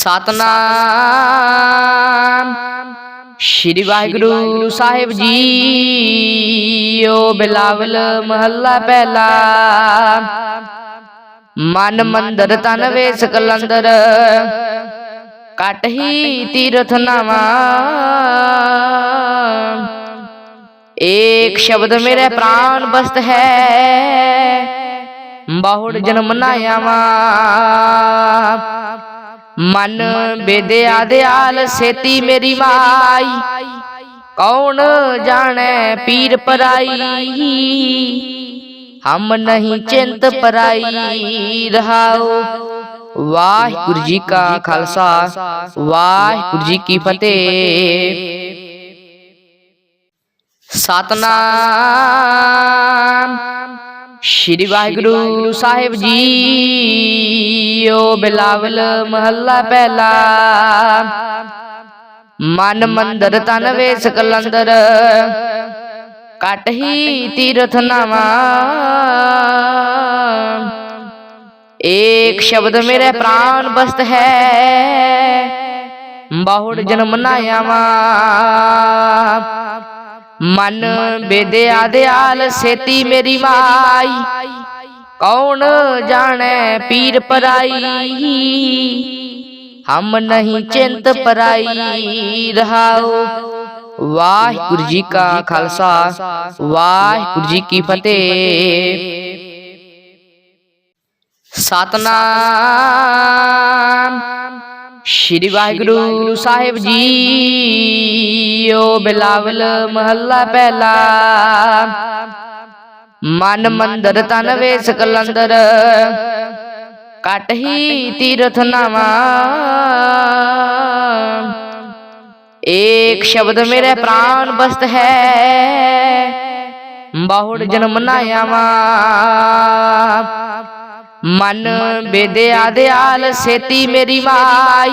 Satnam. Shri Waheguru Sahib ji JIO Bilawal ਮਹੱਲਾ ਪਹਿਲਾ। ਮਨ ਮੰਦਰ ਤਨ ਵੇਸ ਕਲੰਦਰ ਕਟ ਹੀ ਤੀਰਥ ਨਾਵਾ। ਏਕ ਸ਼ਬਦ ਮੇਰੇ ਪ੍ਰਾਨ ਬਸਤ ਹੈ, ਬਾਹੁੜ ਜਨਮ ਨਾ ਮਨ ਬੇਦਿਆ ਦਿਆਲ ਸੇਤੀ ਮੇਰੀ ਮਾਈ। ਕੌਣ ਜਾਣੈ ਪੀਰ ਪਰਾਈ। ਹਮ ਨਹੀਂ ਚਿੰਤ ਪਰਾਈ ਰਹਾਉ। ਵਾਹਿਗੁਰੂ ਜੀ ਕਾ ਖਾਲਸਾ। ਵਾਹਿਗੁਰੂ ਜੀ ਕੀ ਫਤਿਹ। ਸਤਨਾਮ। ਸ਼੍ਰੀ ਵਾਹਿਗੁਰੂ ਸਾਹਿਬ ਜੀ ਜੀਓ ਬਿਲਾਵਲ ਮਹੱਲਾ ਪਹਿਲਾ। ਮਨ ਮੰਦਰ ਤਨ ਵੇਸ ਕਲੰਦਰ ਕਟ ਹੀ ਤੀਰਥ ਨਾਵਾ। ਏਕ ਸ਼ਬਦ ਮੇਰੇ ਪ੍ਰਾਨ ਬਸਤ ਹੈ, ਬਾਹੁੜ ਜਨਮ ਨਾ ਆਵਾ। ਮਨ ਬੇਦਿਆ ਦਿਆਲ ਸੇਤੀ ਮੇਰੀ ਮਾਈ। ਕੌਣ ਜਾਣੈ ਪੀਰ ਪਰਾਈ? ਹਮ ਨਹੀਂ ਚਿੰਤ ਪਰਾਈ ਰਹਾਉ ਵਾਹਿਗੁਰੂ ਜੀ ਕਾ ਖਾਲਸਾ। ਵਾਹਿਗੁਰੂ ਜੀ ਕੀ ਫਤਿਹ। ਸਤਨਾਮ। ਸ਼੍ਰੀ ਵਾਹਿਗੁਰੂ ਸਾਹਿਬ ਜੀ। ਜੀਓ ਬਿਲਾਵਲ ਮਹੱਲਾ ਪਹਿਲਾ। ਮਨ ਮੰਦਰ ਤਨ ਵੇਸ ਕਲੰਦਰ। ਕਟ ਹੀ ਤੀਰਥ ਨਾਵਾ। ਏਕ ਸ਼ਬਦ ਮੇਰੇ ਪ੍ਰਾਨ ਬਸਤ ਹੈ। ਬਾਹੁੜ ਜਨਮ ਨਾ ਆਵਾ ਮਨ ਬੇਦਿਆ ਦਿਆਲ ਸੇਤੀ ਮੇਰੀ ਮਾਈ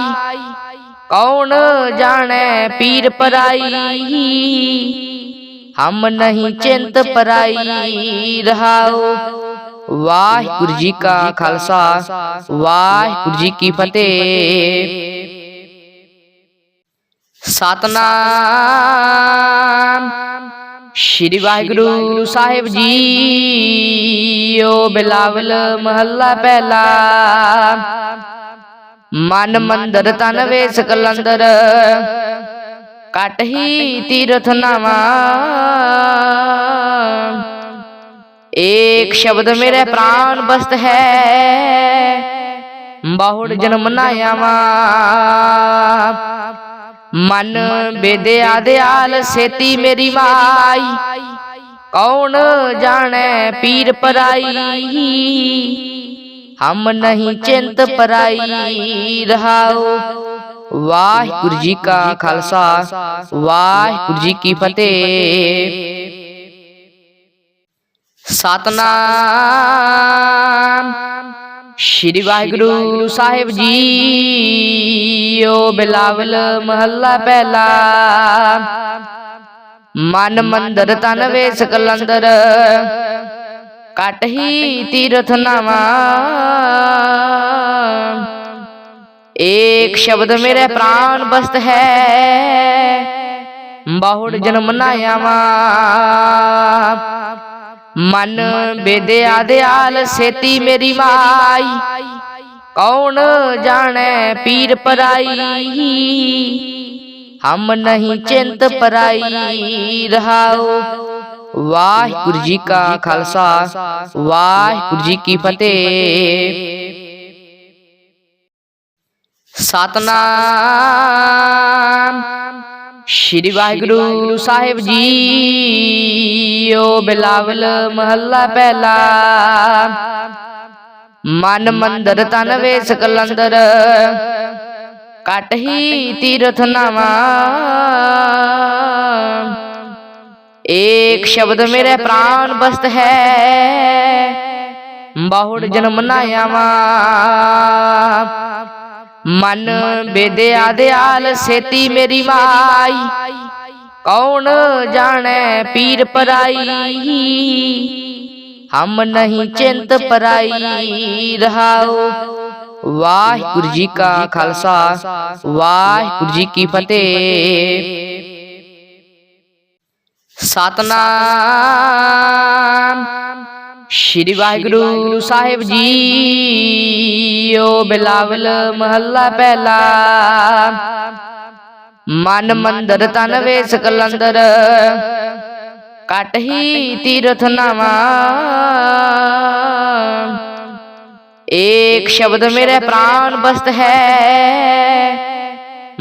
ਕੌਣ ਜਾਣੈ ਪੀਰ ਪਰਾਈ। ਹਮ ਨਹੀਂ ਚਿੰਤ ਪਰਾਈ। ਰਹਾਉ ਵਾਹਿਗੁਰੂ ਜੀ ਕਾ ਖਾਲਸਾ। ਵਾਹਿਗੁਰੂ ਜੀ ਕੀ ਫਤਿਹ। ਸਤਨਾਮ। ਸ਼੍ਰੀ ਵਾਹਿਗੁਰੂ ਸਾਹਿਬ ਜੀਓ ਬਿਲਾਵਲ ਮਹੱਲਾ ਪਹਿਲਾ। ਮਨ ਮੰਦਰ ਤਨ ਵੇਸ ਕਲੰਦਰ। ਕਟ ਹੀ ਤੀਰਥ ਨਾਵਾ। ਏਕ ਸ਼ਬਦ ਮੇਰੇ ਪ੍ਰਾਨ ਬਸਤ ਹੈ। ਬਾਹੁੜ ਜਨਮ ਨਾ ਆਵਾ ਮਨ ਬੇਦਿਆ ਦਿਆਲ ਸੇਤੀ ਮੇਰੀ ਮਾਈ ਕੌਣ ਜਾਣੈ ਪੀਰ ਪਰਾਈ। ਹਮ ਨਹੀਂ ਚਿੰਤ ਪਰਾਈ ਰਹਾਉ ਵਾਹਿਗੁਰੂ ਜੀ ਕਾ ਖਾਲਸਾ। ਵਾਹਿਗੁਰੂ ਜੀ ਕੀ ਫਤਿਹ। ਸਤਨਾਮ। ਸ਼੍ਰੀ ਵਾਹਿਗੁਰੂ ਸਾਹਿਬ ਜੀਓ ਬਿਲਾਵਲ ਮਹੱਲਾ ਪਹਿਲਾ। ਮਨ ਮੰਦਰ ਤਨ ਵੇਸ ਕਲੰਦਰ। ਕਟ ਹੀ ਤੀਰਥ ਨਾਵਾ। ਏਕ ਸ਼ਬਦ ਮੇਰੇ ਪ੍ਰਾਨ ਬਸਤ ਹੈ। ਬਾਹੁੜ ਜਨਮ ਨਾ ਆਵਾ। ਮਨ ਬੇਦਿਆ ਦਿਆਲ ਸੇਤੀ ਮੇਰੀ ਮਾਈ। ਕੌਣ ਜਾਣੈ ਪੀਰ ਪਰਾਈ? ਹਮ ਨਹੀਂ ਚਿੰਤ ਪਰਾਈ ਰਹਾਉ ਵਾਹਿਗੁਰੂ ਜੀ ਕਾ ਖਾਲਸਾ। ਵਾਹਿਗੁਰੂ ਜੀ ਕੀ ਫਤਿਹ। ਸਤਨਾਮ। ਸ਼੍ਰੀ ਵਾਹਿਗੁਰੂ ਸਾਹਿਬ ਜੀਓ ਬਿਲਾਵਲ ਮਹੱਲਾ ਪਹਿਲਾ। ਮਨ ਮੰਦਰ ਤਨ ਵੇਸ ਕਲੰਦਰ ਕਟ ਹੀ ਤੀਰਥ ਨਾਵਾ। ਏਕ ਸ਼ਬਦ ਮੇਰੇ ਪ੍ਰਾਨ ਬਸਤ ਹੈ। ਬਾਹੁੜ ਜਨਮ ਨਾ ਆਵਾ। ਮਨ ਬੇਦਿਆ ਦਿਆਲ ਸੇਤੀ ਮੇਰੀ ਮਾਈ ਕੌਣ ਜਾਣੈ ਪੀਰ ਪਰਾਈ? ਹਮ ਨਹੀਂ ਚਿੰਤ ਪਰਾਈ ਰਹਾਉ। ਵਾਹਿਗੁਰੂ ਜੀ ਕਾ ਖਾਲਸਾ, ਵਾਹਿਗੁਰੂ ਜੀ ਕੀ ਫਤਿਹ। ਸਤਨਾਮ ਸ਼੍ਰੀ ਵਾਹਿਗੁਰੂ ਸਾਹਿਬ ਜੀਓ ਬਿਲਾਵਲ ਮਹੱਲਾ ਪਹਿਲਾ। ਮਨ ਮੰਦਰ ਤਨ ਵੇਸ ਕਲੰਦਰ ਤੀਰਥ ਨਾਵਾ। ਏਕ ਸ਼ਬਦ ਮੇਰੇ ਪ੍ਰਾਨ ਬਸਤ ਹੈ।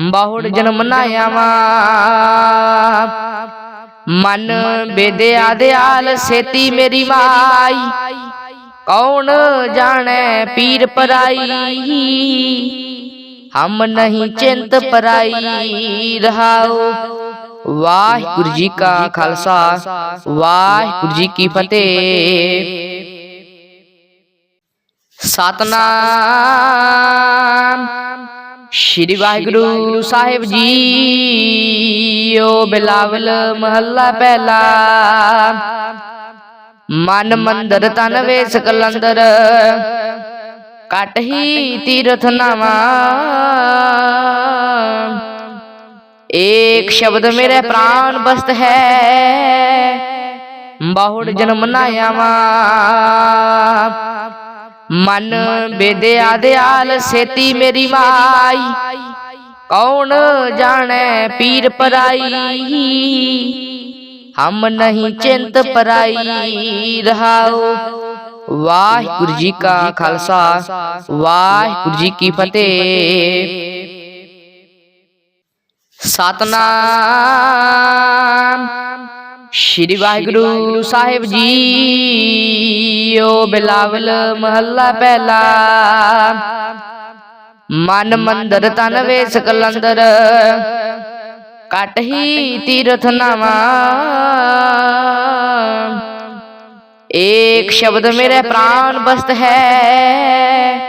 ਬਹੁੜ ਜਨਮ ਨਾ ਆਵਾ ਮਨ ਬੇਦਿਆ ਦਿਆਲ ਸੇਤੀ ਮੇਰੀ ਮਾਈ। ਕੌਣ ਜਾਣੈ ਪੀਰ ਪਰਾਈ। ਹਮ ਨਹੀਂ ਚਿੰਤ ਪਰਾਈ। ਰਹਾਉ। ਵਾਹਿਗੁਰੂ ਜੀ ਕਾ ਖਾਲਸਾ ਵਾਹਿਗੁਰੂ ਜੀ ਕੀ ਫਤਿਹ। ਸਤਨਾਮ। ਸ਼੍ਰੀ ਵਾਹਿਗੁਰੂ ਸਾਹਿਬ ਜੀਓ ਬਿਲਾਵਲ ਮਹੱਲਾ ਪਹਿਲਾ। ਮਨ ਮੰਦਰ ਤਨ ਵੇਸ ਕਲੰਦਰ ਕਟ ਹੀ ਤੀਰਥ ਨਾਵਾ। ਏਕ ਸ਼ਬਦ ਮੇਰੇ ਪ੍ਰਾਨ ਬਸਤ ਹੈ ਬਹੁੜ ਜਨਮ ਨਾ ਆਵਾ ਮਨ ਬੇਦਿਆ ਦਿਆਲ ਸੇਤੀ ਮੇਰੀ ਮਾਈ ਕੌਣ ਜਾਣੈ ਪੀਰ ਪਰਾਈ ਹਮ ਨਹੀਂ ਚਿੰਤ ਪਰਾਈ ਰਹਾਉ ਵਾਹਿਗੁਰੂ ਜੀ ਕਾ ਖਾਲਸਾ ਵਾਹਿਗੁਰੂ ਜੀ ਕੀ ਫਤਿਹ ਸਤਨਾਮ। ਸ਼੍ਰੀ ਵਾਹਿਗੁਰੂ ਸਾਹਿਬ ਜੀ ਜੀਓ ਬਿਲਾਵਲ ਮਹੱਲਾ ਪਹਿਲਾ। ਮਨ ਮੰਦਰ ਤਨ ਵੇਸ ਕਲੰਦਰ ਕਟ ਹੀ ਤੀਰਥ ਨਾਵਾ। ਏਕ ਸ਼ਬਦ ਮੇਰੇ ਪ੍ਰਾਨ ਬਸਤ ਹੈ,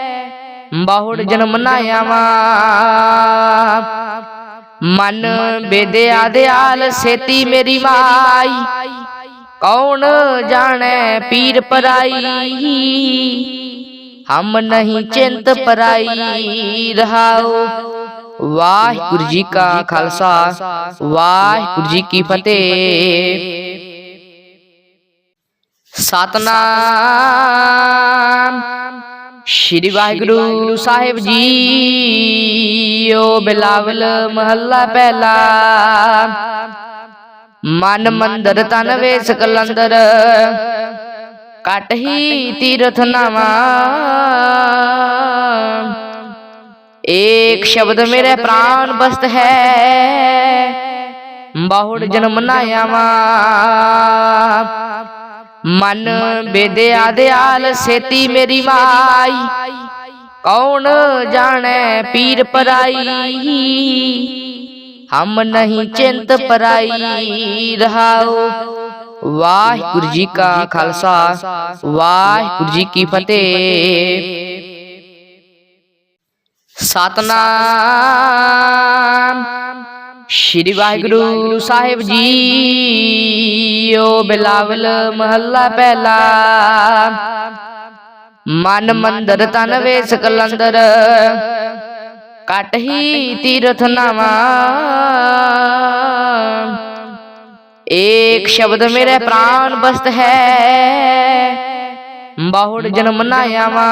ਬਹੁੜ ਜਨਮ ਨਾ ਮਨ ਬੇਦਿਆ ਦਿਆਲ ਸੇਤੀ ਮੇਰੀ ਮਾਈ। ਕੌਣ ਜਾਣੈ ਪੀਰ ਪਰਾਈ? ਹਮ ਨਹੀਂ ਚਿੰਤ ਪਰਾਈ। ਰਹਾਉ ਵਾਹਿਗੁਰੂ ਜੀ ਕਾ ਖਾਲਸਾ। ਵਾਹਿਗੁਰੂ ਜੀ ਕੀ ਫਤਿਹ। ਸਤਨਾਮ। ਸ਼੍ਰੀ ਵਾਹਿਗੁਰੂ ਸਾਹਿਬ ਜੀਓ ਬਿਲਾਵਲ ਮਹੱਲਾ ਪਹਿਲਾ। ਮਨ ਮੰਦਰ ਤਨ ਵੇਸ ਕਲੰਦਰ ਕਟ ਹੀ ਤੀਰਥ ਨਾਵਾ। ਏਕ ਸ਼ਬਦ ਮੇਰੇ ਪ੍ਰਾਨ ਬਸਤ ਹੈ। ਬਹੁੜ ਜਨਮ ਨਾ ਆਵਾ ਮਨ ਬੇਦਿਆ ਦਿਆਲ ਸੇਤੀ ਮੇਰੀ ਮਾਈ ਕੌਣ ਜਾਣੈ ਪੀਰ ਪਰਾਈ। ਹਮ ਨਹੀਂ ਚਿੰਤ ਪਰਾਈ ਰਹਾਉ ਵਾਹਿਗੁਰੂ ਜੀ ਕਾ ਖਾਲਸਾ। ਵਾਹਿਗੁਰੂ ਜੀ ਕੀ ਫਤਿਹ। ਸਤਨਾਮ। ਸ਼੍ਰੀ ਵਾਹਿਗੁਰੂ ਸਾਹਿਬ ਜੀਓ ਬਿਲਾਵਲ ਮਹੱਲਾ ਪਹਿਲਾ। ਮਨ ਮੰਦਰ ਤਨ ਵੇਸ ਕਲੰਦਰ ਕਟ ਹੀ ਤੀਰਥ ਨਾਵਾ ਏਕ ਸ਼ਬਦ ਮੇਰੇ ਪ੍ਰਾਨ ਬਸਤ ਹੈ। ਬਹੁੜ ਜਨਮ ਨਾ ਆਵਾ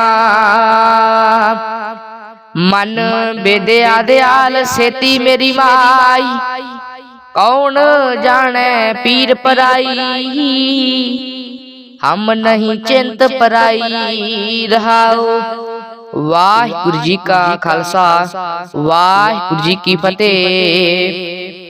ਮਨ ਬੇਦਿਆ ਦਿਆਲ ਸੇਤੀ ਮੇਰੀ ਮਾਈ ਕੌਣ ਜਾਣੈ ਪੀਰ ਪਰਾਈ। ਹਮ ਨਹੀਂ ਚਿੰਤ ਪਰਾਈ ਰਹਾਉ ਵਾਹਿਗੁਰੂ ਜੀ ਕਾ ਖਾਲਸਾ। ਵਾਹਿਗੁਰੂ ਜੀ ਕੀ ਫਤਿਹ।